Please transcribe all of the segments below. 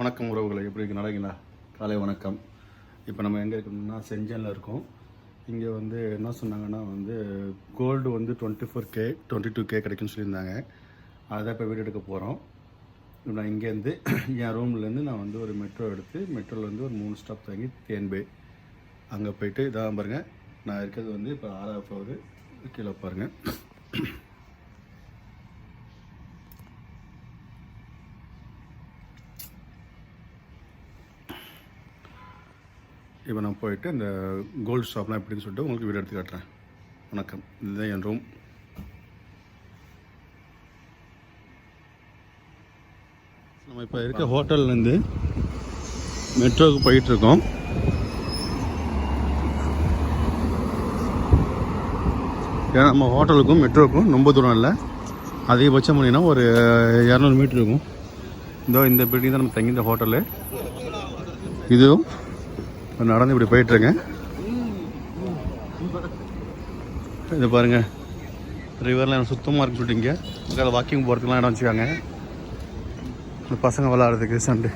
வணக்கம் உறவுகளை எப்படி இருக்கு? நடக்குங்களா காலை வணக்கம். இப்போ நம்ம எங்கே இருக்கோம்னா செஞ்சனில் இருக்கோம். இங்கே வந்து என்ன சொன்னாங்கன்னா வந்து கோல்டு வந்து twenty four K twenty two K கிடைக்குன்னு சொல்லியிருந்தாங்க. அதை இப்போ வீடு எடுக்க போகிறோம் நான் இங்கேருந்து என் ரூம்லேருந்து நான் வந்து ஒரு மெட்ரோ எடுத்து மெட்ரோலேருந்து ஒரு மூணு ஸ்டாப் தங்கி தேன்பே அங்கே போயிட்டு இதான் பாருங்கள் நான் இருக்கிறது வந்து இப்போ ஆறாவது ஃப்ளோரு கீழே பாருங்கள் இப்போ நான் போயிட்டு இந்த கோல்டு ஷாப்லாம் எப்படின்னு சொல்லிட்டு உங்களுக்கு வீடு எடுத்து காட்டுறேன். வணக்கம். இதுதான் என் ரூம் நம்ம இப்போ இருக்க ஹோட்டல்லேருந்து மெட்ரோவுக்கு போயிட்டுருக்கோம். ஏன்னா நம்ம ஹோட்டலுக்கும் மெட்ரோவுக்கும் ரொம்ப தூரம் இல்லை. அதிகபட்சம் பண்ணினா ஒரு இரநூறு மீட்டர் இருக்கும். இதோ இந்த பில்டிங் தான் நம்ம தங்கி இந்த ஹோட்டலு. இதுவும் நடந்து இப்படி போயிட்டுருங்க. இது பாருங்க. ரிவர்லாம் சுத்தமாக இருக்குன்னு சொல்லிட்டு இங்கே. வாக்கிங் போகிறதுக்குலாம் இடம் வச்சுக்காங்க இந்த பசங்க விளாட்றதுக்கு சண்டு.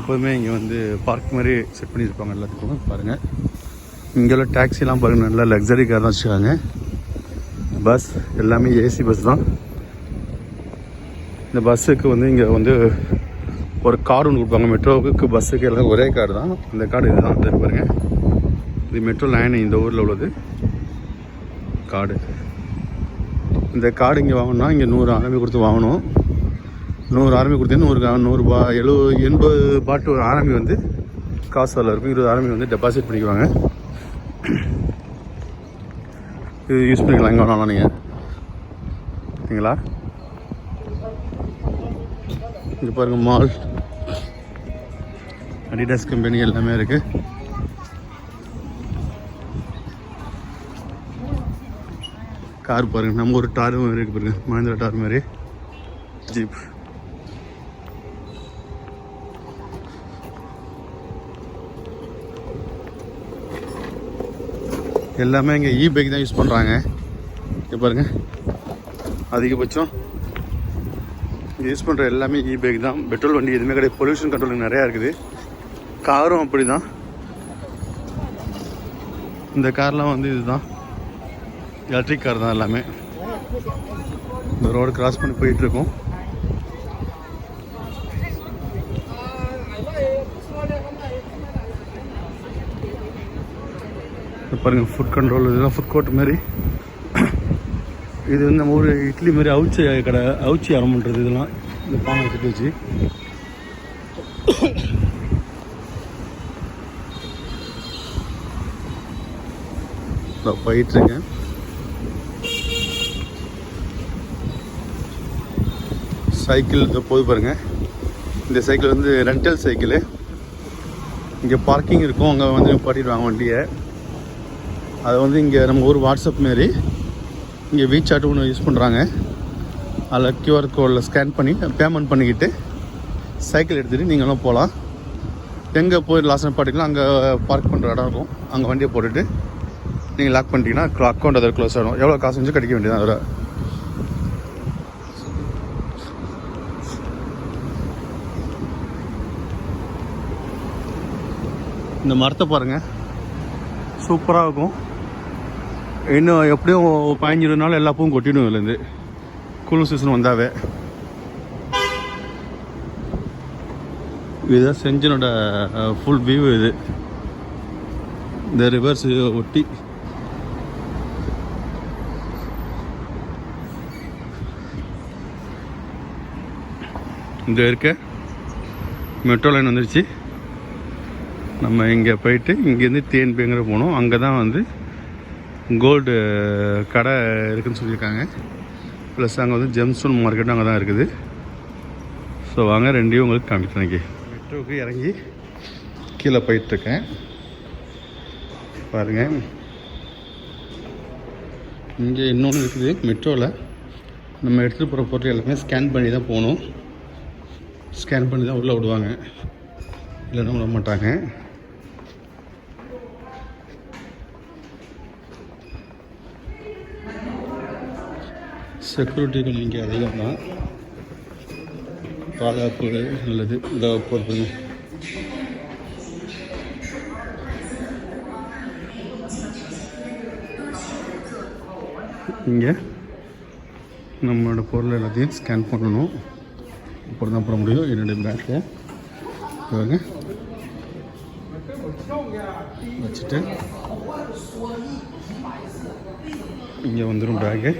எப்போதுமே இங்கே வந்து பார்க் மாதிரி செட் பண்ணியிருப்பாங்க எல்லாத்துக்கும். பாருங்கள் இங்கே உள்ள டாக்ஸிலாம் பாருங்கள் நல்லா லக்ஸரி கார் தான் வச்சுக்காங்க பஸ் எல்லாமே ஏசி பஸ் தான். இந்த பஸ்ஸுக்கு வந்து இங்கே வந்து ஒரு கார்டு ஒன்று கொடுப்பாங்க. மெட்ரோவுக்கு பஸ்ஸுக்கு எல்லாம் ஒரே கார்டு தான். இந்த கார்டு இதுதான். தெரியும் பாருங்க. இது மெட்ரோ லைன் இந்த ஊரில் உள்ளது. கார்டு இந்த கார்டு இங்கே வாங்கணும்னா இங்கே நூறு ஆரம்பி கொடுத்து வாங்கணும். நூறு ஆரம்பி கொடுத்தீங்கன்னா நூறு கா- எழுபது எண்பது பாட்டு ஒரு ஆரம்பி வந்து காசு வரல. இருக்கும். இருபது ஆரம்பி வந்து டெபாசிட் பண்ணிக்குவாங்க. இது யூஸ் பண்ணிக்கலாம். எங்கே வேணாலும் நீங்கள் சரிங்களா? இங்கே பாருங்கள் மால் அடிடாஸ் கம்பெனி எல்லாமே இருக்கு. கார் பாருங்க நம்ம ஒரு டார் மாதிரி இருக்கு பாருங்க மஹேந்திரா டார் மாதிரி. ஜீப் எல்லாமே இங்கே இ பைக் தான் யூஸ் பண்ணுறாங்க இங்கே பாருங்க அதிகபட்சம் யூஸ் பண்ணுற எல்லாமே இ பைக் தான். பெட்ரோல் வண்டி எதுவுமே கிடையாது. பொல்யூஷன் கண்ட்ரோல் நிறையா இருக்குது. காரும் அப்படி தான் இந்த கார்லாம் வந்து இதுதான். எலக்ட்ரிக் கார் தான் எல்லாமே. இந்த ரோடு கிராஸ் பண்ணி போயிட்டுருக்கோம். பாருங்கள் பாருங்க ஃபுட் கண்ட்ரோல் இதெல்லாம் ஃபுட் கோர்ட் மாதிரி. இது வந்து நம்ம ஊர் இட்லி மாதிரி அவுச்சி கடை அவுச்சி அரம்புன்றது இதெல்லாம். இந்த பானை வச்சுட்டு வச்சு. போயிட்டுருங்க சைக்கிள் போது பாருங்கள் இந்த சைக்கிள் வந்து ரெண்டல் சைக்கிளு. இங்கே பார்க்கிங் இருக்கும். அங்கே வந்து பாட்டிடுவாங்க வண்டியை. அதை வந்து இங்கே நம்ம ஊர் வாட்ஸ்அப் மாரி இங்கே வீசாட் ஒன்று யூஸ் பண்ணுறாங்க அதில் கியூஆர் கோடில் ஸ்கேன் பண்ணி பேமெண்ட் பண்ணிக்கிட்டு சைக்கிள் எடுத்துகிட்டு நீங்களும் போகலாம் எங்கே போய் லாஸ்ட் பாட்டிக்கலாம் அங்கே பார்க் பண்ணுற இடம் இருக்கும். அங்கே வண்டியை போட்டுட்டு நீங்கள் லாக் பண்ணிட்டீங்கன்னா அக்கௌண்ட் அதில் க்ளோஸ் ஆகிடும் எவ்வளோ காசு வந்து கிடைக்க வேண்டியதான் அதில். இந்த மரத்தை பாருங்கள் சூப்பராக இருக்கும். இன்னும் எப்படியும் பதினஞ்சு நாள் எல்லா பூவும் கொட்டிடும் இதுலேருந்து. குளிர் சீசன் வந்தாவே. இதுதான் செஞ்சனோட ஃபுல் வியூ இது. இந்த ரிவர்ஸ் ஒட்டி. இந்த இருக்க மெட்ரோ லைன் வந்துருச்சு. நம்ம இங்கே போயிட்டு இங்கேருந்து தேன்பேங்கிற போனோம். அங்கே தான் வந்து கோல்டு uh, கடை இருக்குன்னு சொல்லியிருக்காங்க. ப்ளஸ் அங்கே வந்து ஜெம்ஸ்டோன் மார்க்கெட்டும் அங்கே தான் இருக்குது. ஸோ வாங்க ரெண்டையும் உங்களுக்கு காமிக்கிறேன் இன்னைக்கு மெட்ரோவுக்கு இறங்கி கீழே போயிட்டுருக்கேன். பாருங்கள் இங்கே இன்னொன்று இருக்குது மெட்ரோவில் நம்ம எடுத்துகிட்டு போகிற பொருள் எல்லாமே ஸ்கேன் பண்ணி தான் போகணும். ஸ்கேன் பண்ணி தான் உள்ளே விடுவாங்க. இல்லைன்னா விட மாட்டாங்க. செக்யூரிட்டிகள் இங்கே அதிகம் தான் பாதுகாப்பு நல்லது. இந்த பொறுப்புங்க இங்கே நம்மளோட பொருள் எல்லாத்தையும் ஸ்கேன் பண்ணணும். அப்புறம் தான் போட முடியும். என்னுடைய பேக்கை பாருங்க. வச்சுட்டு இங்கே வந்துடும் பேக்கு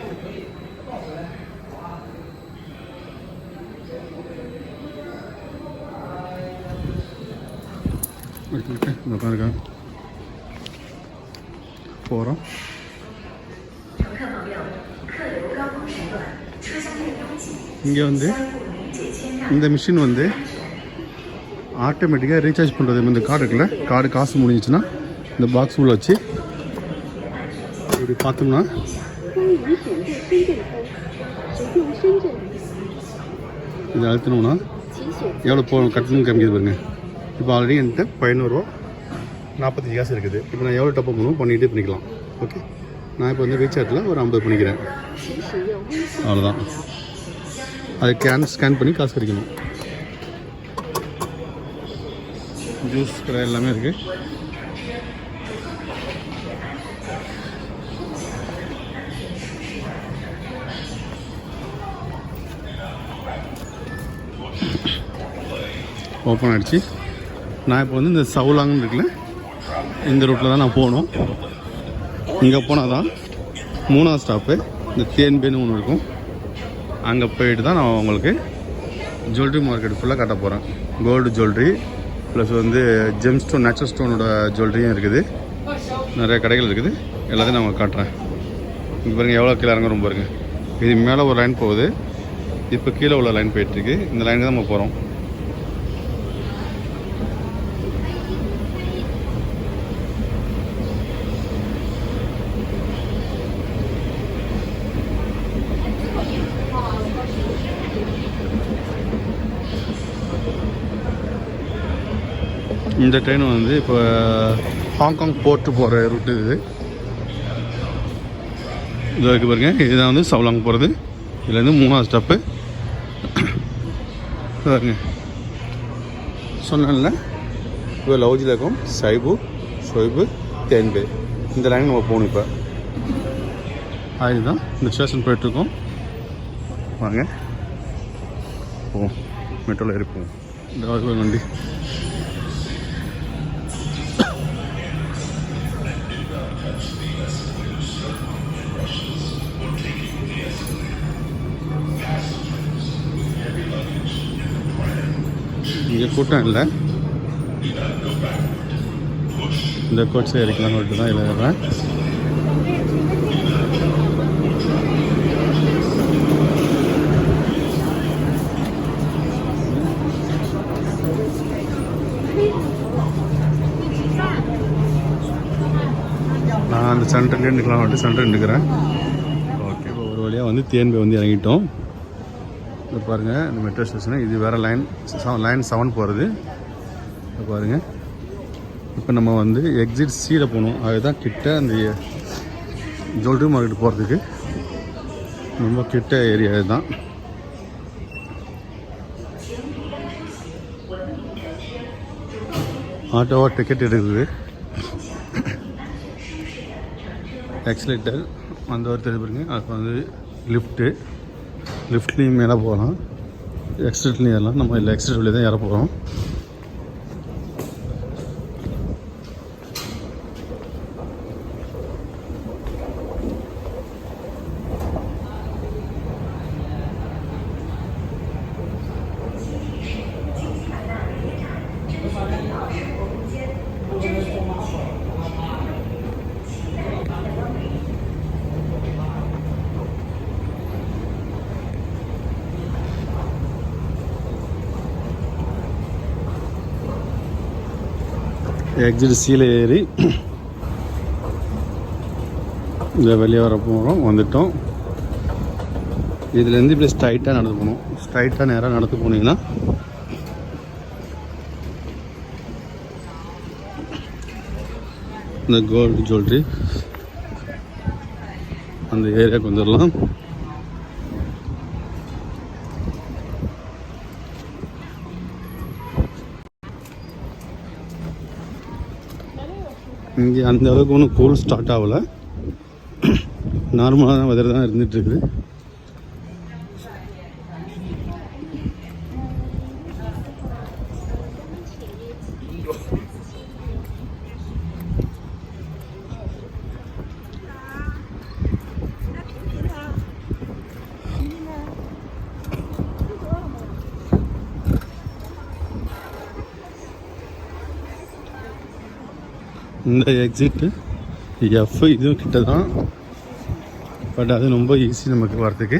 இங்கே போகிறோம் இங்கே வந்து இந்த மிஷின் வந்து ஆட்டோமேட்டிக்காக ரீசார்ஜ் பண்ணுறது இந்த கார்டு கார்டு காசு முடிஞ்சிச்சுன்னா இந்த பாக்ஸ் உள்ளே வச்சு இப்படி பார்த்தோம்னா இதை அழுத்தினோம்னா எவ்வளோ போ கட்டணும்னு காமிக்கிது பாருங்க. இப்போ ஆல்ரெடி என்கிட்ட பதினோருவா நாற்பத்தஞ்சு காசு இருக்குது. இப்போ நான் எவ்வளோ டப்பம் பண்ணுவோம் பண்ணிகிட்டே பண்ணிக்கலாம். ஓகே நான் இப்போ வந்து ரீசார்ஜில் ஒரு ஐம்பது பண்ணிக்கிறேன். அவ்வளோதான். அது கேன் ஸ்கேன் பண்ணி காசு கிடைக்கணும் ஜூஸ் கடை எல்லாமே இருக்குது ஓப்பன் ஆகிடுச்சி நான் இப்போ வந்து இந்த சவுலாங்கன்னு இருக்குல்ல இந்த ரூட்டில் தான் நான் போகணும். இங்கே போனால் தான் மூணாவது ஸ்டாப்பு இந்த தேன்பேன்னு ஒன்று இருக்கும். அங்கே போயிட்டு தான் நான் உங்களுக்கு ஜுவல்லரி மார்க்கெட் ஃபுல்லாக காட்ட போகிறேன் கோல்டு ஜுவல்லரி ப்ளஸ் வந்து ஜெம் ஸ்டோன் நேச்சுரல் ஸ்டோனோட ஜுவல்லரியும் இருக்குது. நிறைய கடைகள் இருக்குது. எல்லாத்தையும் நான் உங்களுக்கு காட்டுறேன். இங்கே பாருங்கள் எவ்வளோ கீழே இறங்குறோம் பாருங்கள் இது மேலே ஒரு லைன் போகுது. இப்போ கீழே உள்ள லைன் போயிட்டுருக்கு இந்த லைனுக்கு தான் நம்ம போகிறோம் இந்த ட்ரெயின் வந்து இப்போ ஹாங்காங் போர்ட்டு போகிற ரூட்டு இது. இது வரைக்கும் பாருங்க. இதுதான் வந்து சவுலாங் போகிறது இதுலேருந்து மூணாவது ஸ்டாப்பு பாருங்க. சொன்னேன்ல. இப்போ லவ்ஜில் இருக்கும். சைபு ஷொய்பு தேன்பே இந்த லைன் நம்ம போகணும் இப்போ. அதுதான் இந்த ஸ்டேஷன் போயிட்டுருக்கோம் வாங்க போவோம். மெட்ரோவில் இருப்போம் இந்த வண்டி. இங்கே கூட்டம் இல்லை. இந்த கோட்ஸை இறக்கலாம்னு சொல்லிட்டு தான் எழுதுறேன் நான் அந்த சென்டர்லேயே நிற்கலாம் வந்துட்டு சென்டர் நிற்கிறேன் ஓகே. இப்போ ஒரு வழியாக வந்து தேன்பை வந்து இறங்கிட்டோம். இது பாருங்கள் இந்த மெட்ரோ ஸ்டேஷனு இது வேறு லைன் லைன் செவன் போகிறது இது பாருங்கள் இப்போ நம்ம வந்து எக்ஸிட் சியில் போகணும். அதுதான் கிட்ட அந்த ஜுவல்லரி மார்க்கெட் போகிறதுக்கு ரொம்ப கிட்ட ஏரியா இதுதான். ஆட்டோவா டிக்கெட் எடுக்குது. எக்ஸலேட்டர் அந்த ஒரு தெரிஞ்சு பாருங்க. அது வந்து லிஃப்ட்டு லிஃப்ட்லேயும் மேலே போகலாம். எக்ஸிட்லேயும் ஏறலாம் நம்ம இல்லை எக்ஸிட் வழியாக தான் ஏற போகிறோம் எக்ஸிட் சீலை ஏறி இந்த வெளியே வர போகிறோம் வந்துட்டோம். இதுலேருந்து இப்படி ஸ்ட்ரைட்டாக நடந்து போகணும். ஸ்ட்ரைட்டாக நேராக நடந்து போனீங்கன்னா இந்த கோல்டு ஜுவல்லரி அந்த ஏரியாவுக்கு வந்துடலாம். அந்த அளவுக்கு ஒன்றும் கூல் ஸ்டார்ட் ஆகலை. நார்மலான வெதர் தான் இருந்துகிட்ருக்குது இந்த எக்ஸிட்டு எஃப் இதுவும் கிட்ட தான் பட் அது ரொம்ப ஈஸி நமக்கு வரதுக்கு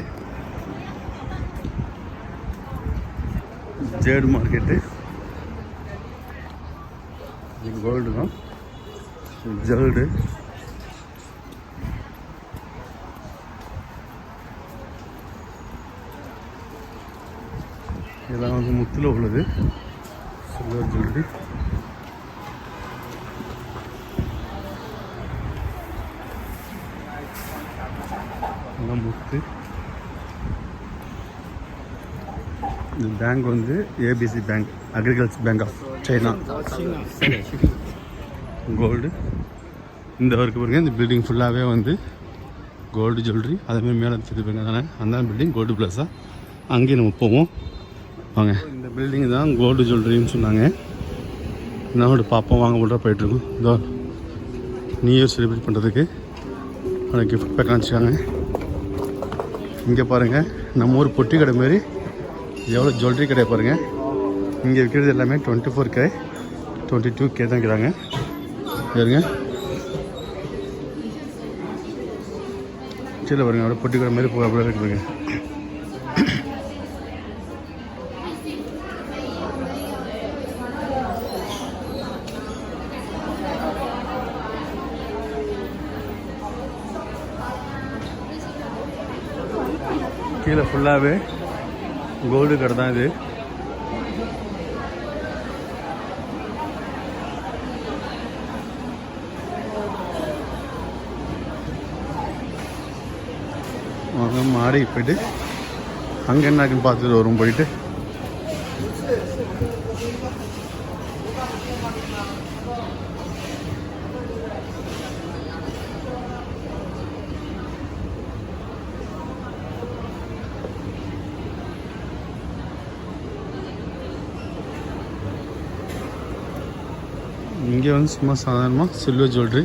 ஜேடு மார்க்கெட்டு இது கோல்டு தான் ஜல்டு இதெல்லாம் வந்து முத்தில் உள்ளது சில்வர் ஜுவல்லரி எல்லாம் முத்து. இந்த பேங்க் வந்து ABC bank agriculture bank of China gold இந்த ஒர்க்கு பாருங்க இந்த பில்டிங் ஃபுல்லாகவே வந்து கோல்டு ஜுவல்லரி அதேமாதிரி மேலே தெரிஞ்சு தானே அந்த பில்டிங் கோல்டு ப்ளஸ்ஸாக அங்கேயும் நம்ம போவோம். வாங்க. இந்த பில்டிங் தான் கோல்டு ஜுவல்லரின்னு சொன்னாங்க. என்னோட பாப்பா வாங்க உள்ள போயிட்டுருக்கோம் இதோ நியூ இயர் செலிப்ரேட் பண்ணுறதுக்கு அதை கிஃப்ட் பேக் அனுப்பிச்சிக்காங்க இங்கே பாருங்கள் நம்ம ஊர் பொட்டி கடை மாரி எவ்வளோ ஜுவல்லரி கடை பாருங்கள் இங்கே விற்கிறது எல்லாமே twenty four K twenty two K தான் இருக்கிறாங்க பாருங்க. கீழே பாருங்கள் அவ்வளோ பொட்டி கடை மாதிரி போக அப்படியே இருக்குதுங்க கீழே ஃபுல்லாகவே கோல்டு கடை தான் இது. வாங்க மாடி போயிட்டு அங்கே என்ன இருக்குன்னு பார்த்துட்டு வரும் போயிட்டு இங்கே வந்து சும்மா சாதாரணமாக சில்வர் ஜுவல்லரி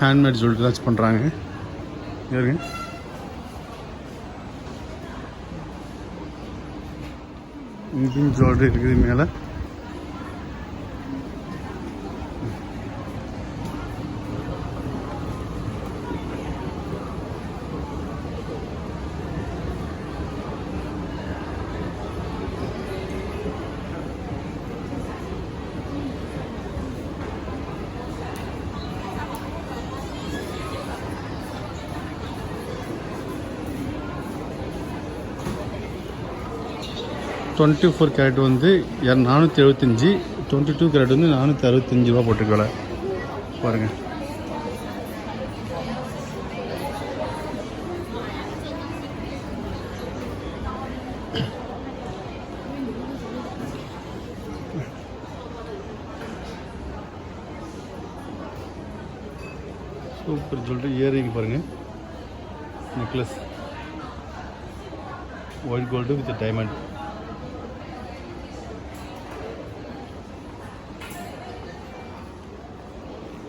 ஹேண்ட்மேட் ஜுவல்லரி தான் பண்ணுறாங்க இருங்க இங்கேயும் ஜுவல்லரி இருக்குது மேலே. டுவெண்ட்டி ஃபோர் கேரட் வந்து இர- நானூற்றி எழுபத்தஞ்சி டுவெண்ட்டி டூ கேரட் வந்து நானூற்றி அறுபத்தஞ்சி ரூபா போட்டுக்கலாம் பாருங்கள் சூப்பர் சொல்லிட்டு இயரிங் பாருங்கள் necklace. White gold with diamond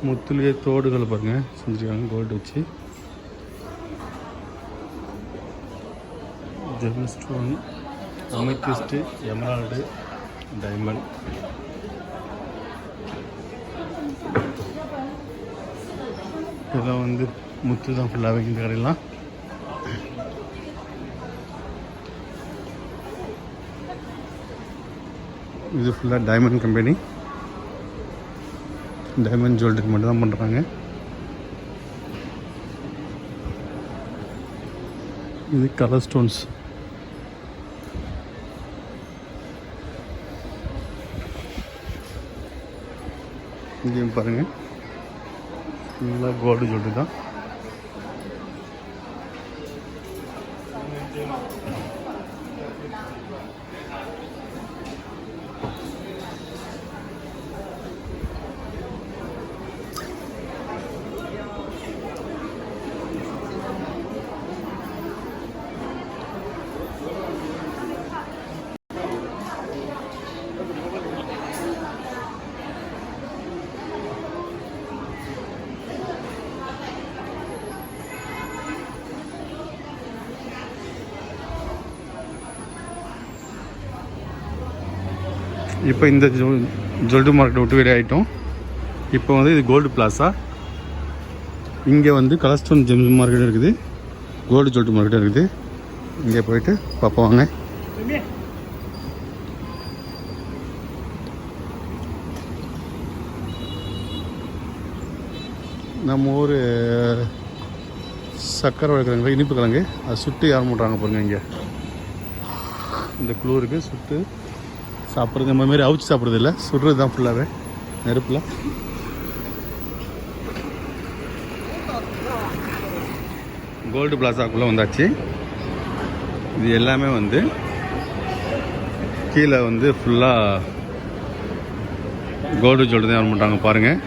முத்துலேயே தோடுகள் பாருங்க. செஞ்சுருக்காங்க கோல்டு வச்சு. Gem stone amethyst emerald diamond இதெல்லாம் வந்து முத்து தான் ஃபுல்லாகவே இந்த கடையெல்லாம். இது ஃபுல்லாக டைமண்ட் கம்பெனி டைமண்ட் ஜுவல்லரி மட்டும் தான் பண்ணுறாங்க இது கலர் ஸ்டோன்ஸ் இங்கேயும் பாருங்கள் ஃபுல்லாக கோல்டு ஜுவல்லரி தான். இப்போ இந்த ஜுவல்லரி மார்க்கெட் விட்டு வெளியே ஆகிட்டோம் இப்போ வந்து இது கோல்டு பிளாஸா இங்கே வந்து கலர்ஸ்டோன் ஜெம்ஸ் மார்க்கெட் இருக்குது. கோல்டு ஜுவல்லரி மார்க்கெட் இருக்குது. இங்கே போயிட்டு பார்ப்போம் வாங்க. நம்ம ஊர் சக்கரை வளர்க்குறாங்க இனிப்பு கிழங்கு. அதை சுட்டு யார் பண்ணுறாங்க பாருங்கள் இங்கே. இந்த குளூருக்கு சுட்டு சாப்பிட்றது நம்ம மாதிரி அவிச்சு சாப்பிட்றது இல்லை சுடுறது தான் ஃபுல்லாகவே நெருப்பில். கோல்டு பிளாசாக்குள்ளே வந்தாச்சு. இது எல்லாமே வந்து கீழே வந்து ஃபுல்லாக கோல்டு ஜுவல்லரி தான் பண்ணுறாங்க பாருங்கள்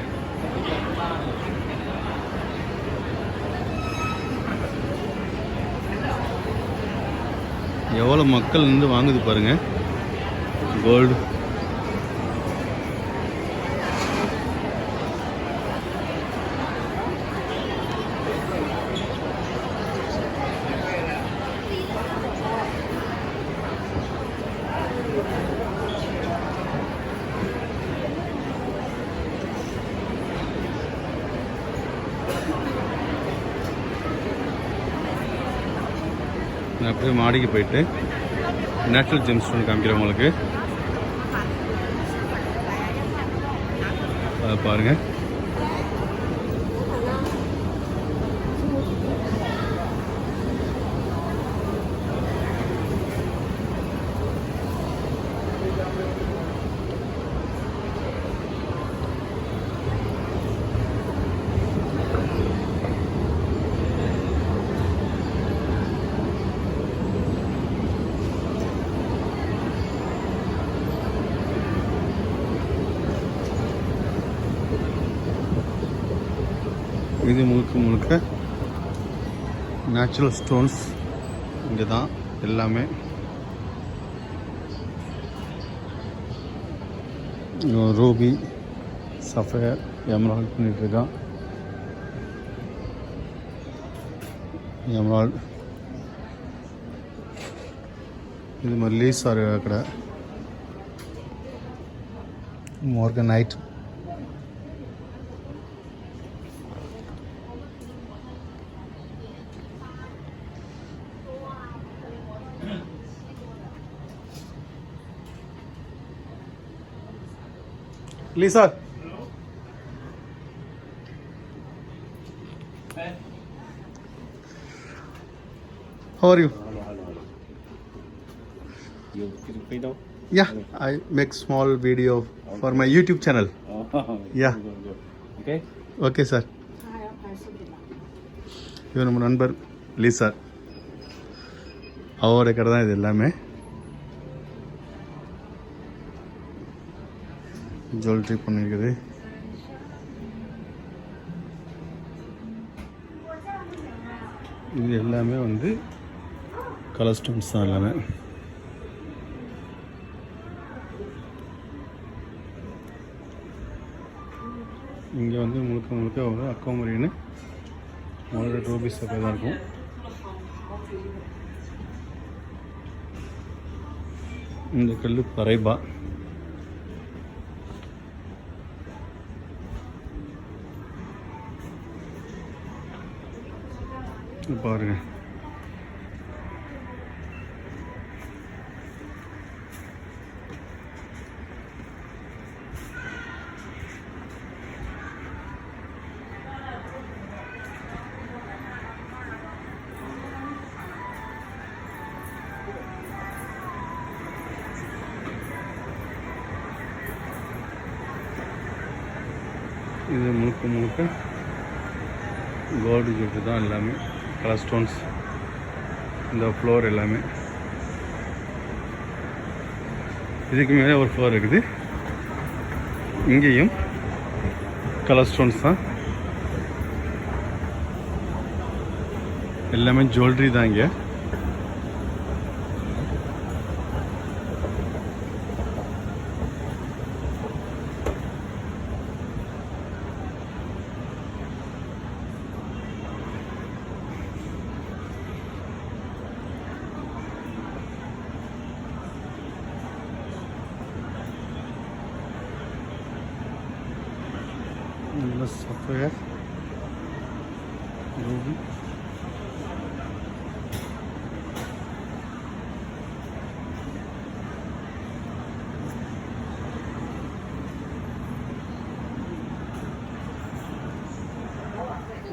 எவ்வளோ மக்கள் வந்து வாங்குது பாருங்கள் கோல்டு நான் அப்படியே மாடிக்கு போயிட்டு நேச்சுரல் ஜெம்ஸ்டோன் காமிக்கிறேன் உங்களுக்கு. பாருங்கள் இது முழுக்க முழுக்க நேச்சுரல் ஸ்டோன்ஸ் இங்கே தான் எல்லாமே ரூபி சஃபயர் எமரால்ட் பண்ணிட்டு இருக்கான். எமரால்ட் இது மாதிரி லீஸ் ஆகிற கடை. Morgan night please sir How are you? Hello, hello, hello. You can pay now? Yeah, I make small video okay. for my YouTube channel. Oh, yeah. Okay. Okay, sir. இவர் நம்ம நண்பர் லீ sir அவரோட கடை தான் இது எல்லாமே ஜுவல்லரி பண்ணியிருக்குது இது எல்லாமே வந்து கலர் ஸ்டோன்ஸ் தான் எல்லாமே. இங்கே வந்து முழுக்க முழுக்க ஒரு அக்கோமரின்னு ஹண்ட்ரட் ரூபீஸ் அப்போ தான் இருக்கும். இந்த கல் பறைபா. பாருங்க. இது முழுக்க முழுக்க கோல்டு ஜுவல்லரி தான் எல்லாமே. கலர் ஸ்டோன்ஸ் இந்த ஃப்ளோர் எல்லாமே. இதுக்கு மேலே ஒரு ஃப்ளோர் இருக்குது. இங்கேயும் கலர் ஸ்டோன்ஸ் தான். எல்லாமே ஜுவல்லரி தான் இங்கே. நல்ல சஃபயர்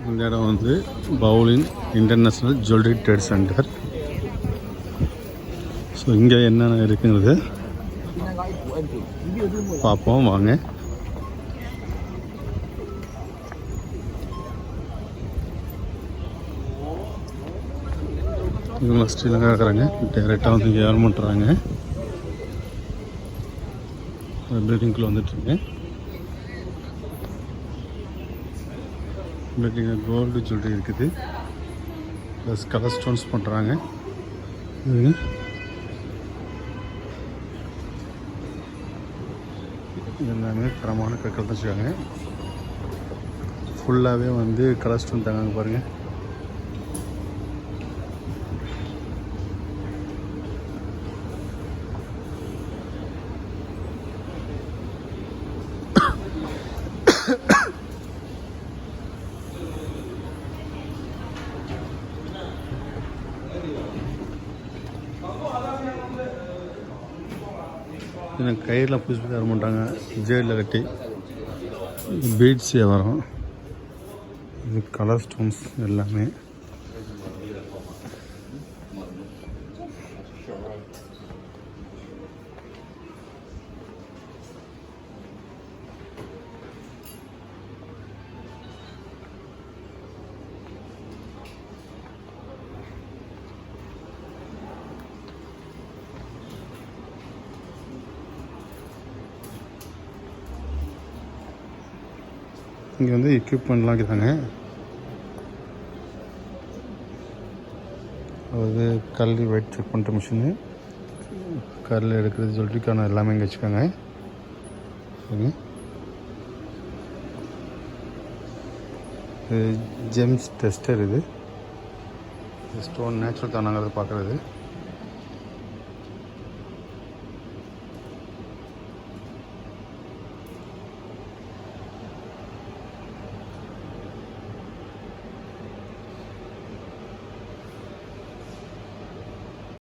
இந்த இடம் வந்து Pauline international jewellery trade centre. So இங்கே என்னென்ன இருக்குங்கிறது பார்ப்போம் வாங்க. இவங்களாம் ஸ்ரீலங்கா இருக்கிறாங்க. டைரெக்டாக வந்து இங்கே ஏர்ன் பண்ணுறாங்க பில்டிங்குள்ளே வந்துட்டுருக்கேன் பில்டிங்கில் கோல்டு ஜுவல்லரி இருக்குது. ப்ளஸ் கலர் ஸ்டோன்ஸ் பண்ணுறாங்க எல்லாமே தரமான கற்கள் தான் வச்சுருக்காங்க. ஃபுல்லாகவே வந்து கலர் ஸ்டோன் தங்காங்க பாருங்கள் எனக்கு கயிறில் புதுசு புதுசாக மாட்டாங்க. ஜேடில் கட்டி பீட்ஸ் வரும் இது கலர் ஸ்டோன்ஸ் எல்லாமே. இங்கே வந்து எக்யூப்மெண்ட்லாம் இருக்கிறாங்க அதாவது கல் வெயிட் செக் பண்ணுற மிஷினு கல் எடுக்கிறது ஜுவல்லரிக்கான எல்லாமே இங்கே வச்சுக்கோங்க. சரிங்க இது ஜெம்ஸ் டெஸ்டர் இது. ஸ்டோன் நேச்சுரல் தானாங்கிறத பார்க்குறது